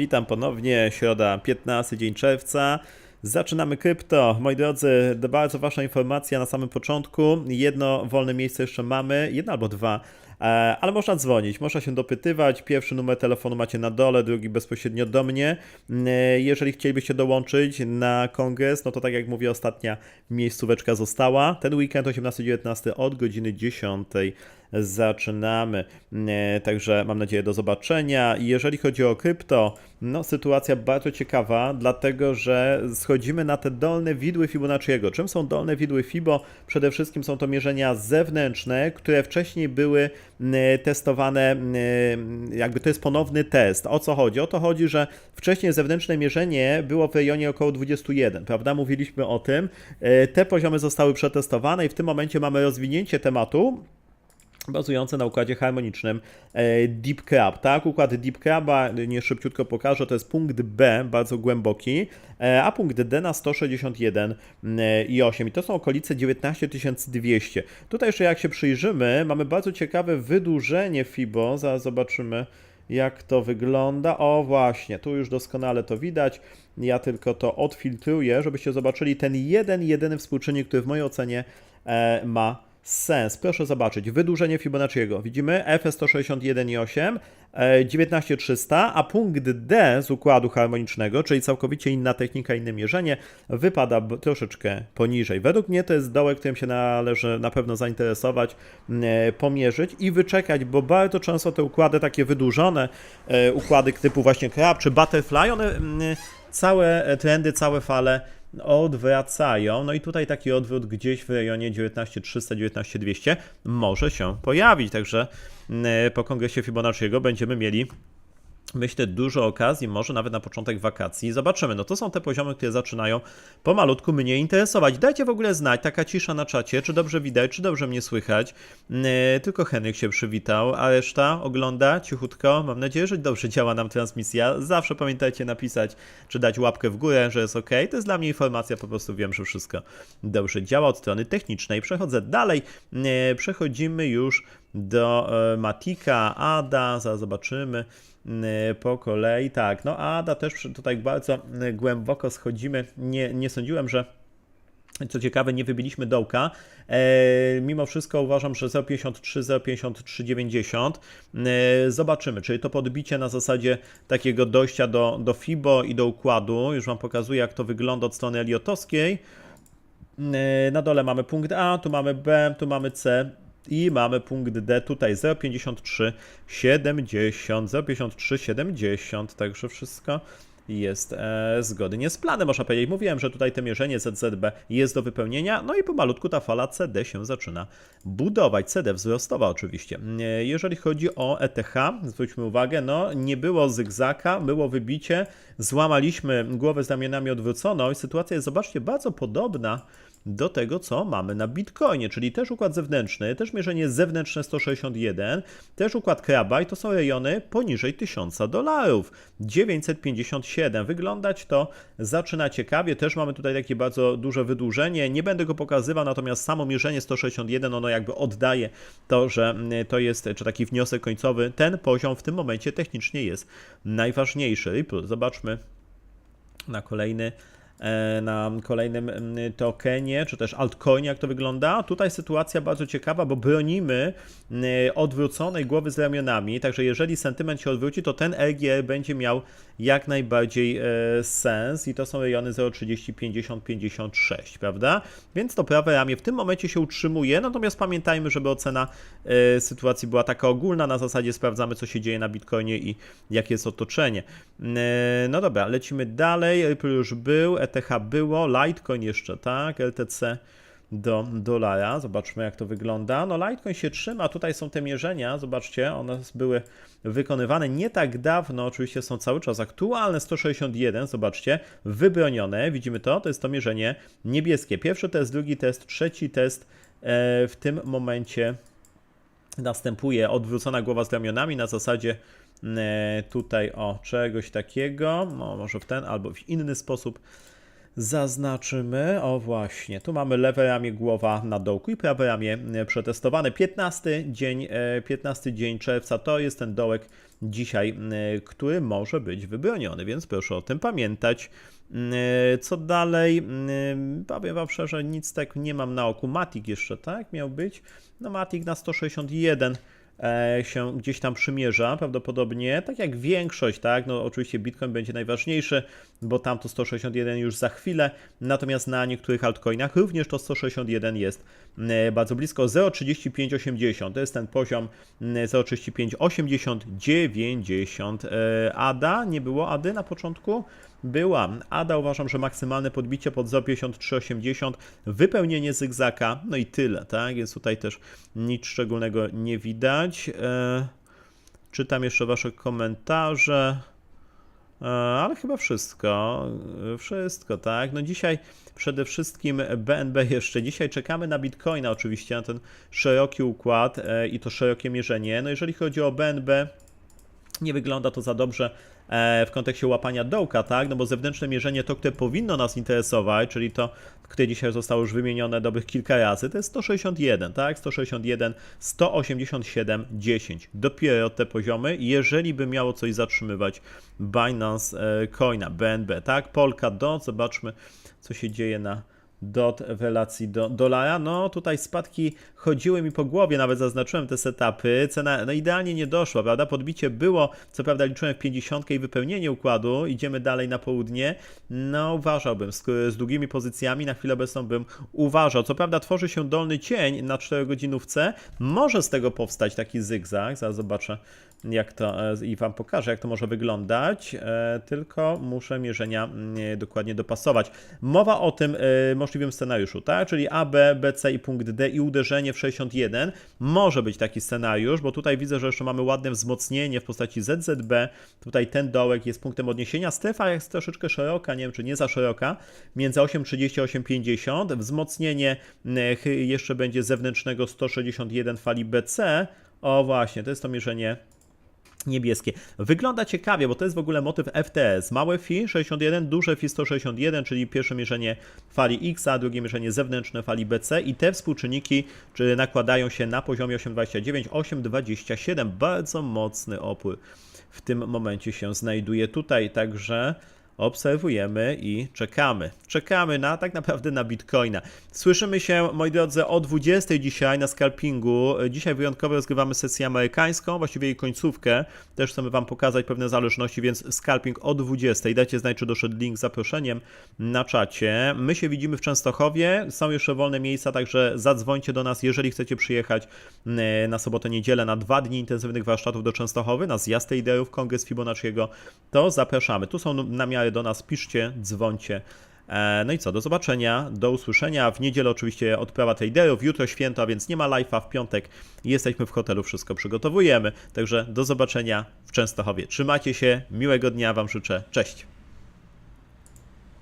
witam ponownie. Środa, 15 dzień czerwca. Zaczynamy krypto. Moi drodzy, bardzo ważna informacja na samym początku. Jedno wolne miejsce jeszcze mamy, jedno albo dwa, e, ale można dzwonić, można się dopytywać. Pierwszy numer telefonu macie na dole, drugi bezpośrednio do mnie. E, Jeżeli chcielibyście dołączyć na kongres, no to tak jak mówię, ostatnia miejscóweczka została. Ten weekend 18-19 od godziny 10 zaczynamy. E, Także mam nadzieję do zobaczenia. Jeżeli chodzi o krypto, no sytuacja bardzo ciekawa, dlatego że schodzimy na te dolne widły Fibonacciego. Czym są dolne widły Fibo? Przede wszystkim są to mierzenia zewnętrzne, które wcześniej były testowane, jakby to jest ponowny test. O co chodzi? O to chodzi, że wcześniej zewnętrzne mierzenie było w rejonie około 21, prawda? Mówiliśmy o tym. E, Te poziomy zostały przetestowane i w tym momencie mamy rozwinięcie tematu, bazujące na układzie harmonicznym e, Deep Crab, tak? Układ Deep Craba, nie szybciutko pokażę, to jest punkt B, bardzo głęboki, e, a punkt D na 161 e, i 8 i to są okolice 19200. Tutaj jeszcze jak się przyjrzymy, mamy bardzo ciekawe wydłużenie FIBO, zaraz zobaczymy jak to wygląda. O właśnie, tu już doskonale to widać. Ja tylko to odfiltruję, żebyście zobaczyli ten jeden, jedyny współczynnik, który w mojej ocenie e, ma sens. Proszę zobaczyć, wydłużenie Fibonacciego. Widzimy FS 161,8, e, 19300, a punkt D z układu harmonicznego, czyli całkowicie inna technika, inne mierzenie, wypada troszeczkę poniżej. Według mnie to jest dołek, którym się należy na pewno zainteresować, e, pomierzyć i wyczekać, bo bardzo często te układy takie wydłużone, e, układy typu właśnie Crab czy Butterfly, one całe e, trendy, całe fale odwracają. No i tutaj taki odwrót gdzieś w rejonie 19300-19200 może się pojawić. Także mm, po kongresie Fibonacciego będziemy mieli Myślę, dużo okazji, może nawet na początek wakacji. Zobaczymy. No to są te poziomy, które zaczynają pomalutku mnie interesować. Dajcie w ogóle znać, taka cisza na czacie, czy dobrze widać, czy dobrze mnie słychać. Yy, tylko Henryk się przywitał, a reszta ogląda cichutko. Mam nadzieję, że dobrze działa nam transmisja. Zawsze pamiętajcie napisać, czy dać łapkę w górę, że jest ok. To jest dla mnie informacja, po prostu wiem, że wszystko dobrze działa od strony technicznej. Przechodzę dalej. Yy, przechodzimy już do e, Matika, Ada, zaraz zobaczymy y, po kolei. Tak, no Ada też tutaj bardzo y, głęboko schodzimy. Nie, nie sądziłem, że co ciekawe, nie wybiliśmy dołka. E, mimo wszystko uważam, że 0,53, 0,53,90. E, zobaczymy, czyli to podbicie na zasadzie takiego dojścia do, do FIBO i do układu. Już Wam pokazuję, jak to wygląda od strony Eliotowskiej. E, Na dole mamy punkt A, tu mamy B, tu mamy C i mamy punkt D tutaj 0,5370, 0,5370, także wszystko jest e, zgodnie z planem, można powiedzieć. Mówiłem, że tutaj to mierzenie ZZB jest do wypełnienia, no i pomalutku ta fala CD się zaczyna budować. CD wzrostowa oczywiście. E, Jeżeli chodzi o ETH, zwróćmy uwagę, no nie było zygzaka, było wybicie, złamaliśmy głowę z ramionami odwróconą i sytuacja jest, zobaczcie, bardzo podobna do tego, co mamy na Bitcoinie, czyli też układ zewnętrzny, też mierzenie zewnętrzne 161, też układ Kraba i to są rejony poniżej 1000 dolarów. 957. Wyglądać to zaczyna ciekawie. Też mamy tutaj takie bardzo duże wydłużenie. Nie będę go pokazywał, natomiast samo mierzenie 161, ono jakby oddaje to, że mm, to jest, czy taki wniosek końcowy, ten poziom w tym momencie technicznie jest najważniejszy. Zobaczmy na kolejny na kolejnym mm, tokenie, czy też altcoinie, jak to wygląda. Tutaj sytuacja bardzo ciekawa, bo bronimy mm, odwróconej głowy z ramionami, także jeżeli sentyment się odwróci, to ten RGR będzie miał jak najbardziej e, sens i to są rejony 0,30, 50, 56, prawda? Więc to prawe ramię w tym momencie się utrzymuje, natomiast pamiętajmy, żeby ocena e, sytuacji była taka ogólna, na zasadzie sprawdzamy, co się dzieje na Bitcoinie i jakie jest otoczenie. E, No dobra, lecimy dalej, Ripple już był, ETH było, Litecoin jeszcze, tak, LTC do dolara. Zobaczmy, jak to wygląda. No, Litecoin się trzyma. Tutaj są te mierzenia. Zobaczcie, one były wykonywane nie tak dawno. Oczywiście są cały czas aktualne. 161, zobaczcie, wybronione. Widzimy to? To jest to mierzenie niebieskie. Pierwszy test, drugi test, trzeci test. E, W tym momencie następuje odwrócona głowa z ramionami na zasadzie e, tutaj o czegoś takiego, no może w ten albo w inny sposób zaznaczymy. O właśnie, tu mamy lewe ramię głowa na dołku i prawe ramię e, przetestowane. 15 dzień, e, 15 dzień czerwca to jest ten dołek dzisiaj, e, który może być wybroniony, więc proszę o tym pamiętać. E, Co dalej? E, Powiem wam szczerze, nic tak nie mam na oku. Matic jeszcze, tak? Miał być? No Matic na 161 e, się gdzieś tam przymierza, prawdopodobnie, tak jak większość, tak, no oczywiście Bitcoin będzie najważniejszy, bo tam to 161 już za chwilę, natomiast na niektórych altcoinach również to 161 jest e, bardzo blisko 0,3580, to jest ten poziom mm, 0,3580, 90, e, ADA, nie było ADY na początku? Była. ADA uważam, że maksymalne podbicie pod 0,5380, wypełnienie zygzaka, no i tyle, tak? Więc tutaj też nic szczególnego nie widać. E, czytam jeszcze Wasze komentarze. E, Ale chyba wszystko. Wszystko, tak. No dzisiaj przede wszystkim BNB jeszcze. Dzisiaj czekamy na Bitcoina oczywiście, na ten szeroki układ e, i to szerokie mierzenie. No jeżeli chodzi o BNB, nie wygląda to za dobrze w kontekście łapania dołka, tak? No bo zewnętrzne mierzenie to, które powinno nas interesować, czyli to, które dzisiaj zostało już wymienione dobrych kilka razy, to jest 161, tak? 161, 187, 10. Dopiero te poziomy, jeżeli by miało coś zatrzymywać Binance e, Coina, BNB, tak? Polka dot, zobaczmy, co się dzieje na dot w relacji do dolara. No tutaj spadki chodziły mi po głowie, nawet zaznaczyłem te setupy. Cena no idealnie nie doszła, prawda? Podbicie było, co prawda liczyłem w 50 i wypełnienie układu. Idziemy dalej na południe. No uważałbym, z, z długimi pozycjami na chwilę obecną bym uważał. Co prawda tworzy się dolny cień na 4 godzinówce. Może z tego powstać taki zygzak. Zaraz zobaczę jak to e, i Wam pokażę, jak to może wyglądać, e, tylko muszę mierzenia mm, dokładnie dopasować. Mowa o tym e, możliwym scenariuszu, tak? Czyli A, B, B, C i punkt D i uderzenie w 61. Może być taki scenariusz, bo tutaj widzę, że jeszcze mamy ładne wzmocnienie w postaci ZZB. Tutaj ten dołek jest punktem odniesienia. Strefa jest troszeczkę szeroka, nie wiem czy nie za szeroka, między 8,30 a 8,50. Wzmocnienie mm, jeszcze będzie zewnętrznego 161 fali BC. O właśnie, to jest to mierzenie niebieskie. Wygląda ciekawie, bo to jest w ogóle motyw FTS. Małe FI 61, duże FI 161, czyli pierwsze mierzenie fali X, a drugie mierzenie zewnętrzne fali BC i te współczynniki czy nakładają się na poziomie 8,29, 8,27. Bardzo mocny opór w tym momencie się znajduje tutaj, także obserwujemy i czekamy. Czekamy na tak naprawdę na Bitcoina. Słyszymy się, moi drodzy, o 20 dzisiaj na scalpingu. Dzisiaj wyjątkowo rozgrywamy sesję amerykańską, właściwie jej końcówkę. Też chcemy Wam pokazać pewne zależności, więc scalping o 20. Dajcie znać, czy doszedł link z zaproszeniem na czacie. My się widzimy w Częstochowie. Są jeszcze wolne miejsca, także zadzwońcie do nas, jeżeli chcecie przyjechać e, na sobotę, niedzielę na dwa dni intensywnych warsztatów do Częstochowy, na zjazd traderów, kongres Fibonacciego, to zapraszamy. Tu są namiary do nas, piszcie, dzwońcie. E, No i co, do zobaczenia, do usłyszenia. W niedzielę oczywiście odprawa traderów, jutro święto, a więc nie ma live'a, w piątek jesteśmy w hotelu, wszystko przygotowujemy. Także do zobaczenia w Częstochowie. Trzymajcie się, miłego dnia Wam życzę, cześć.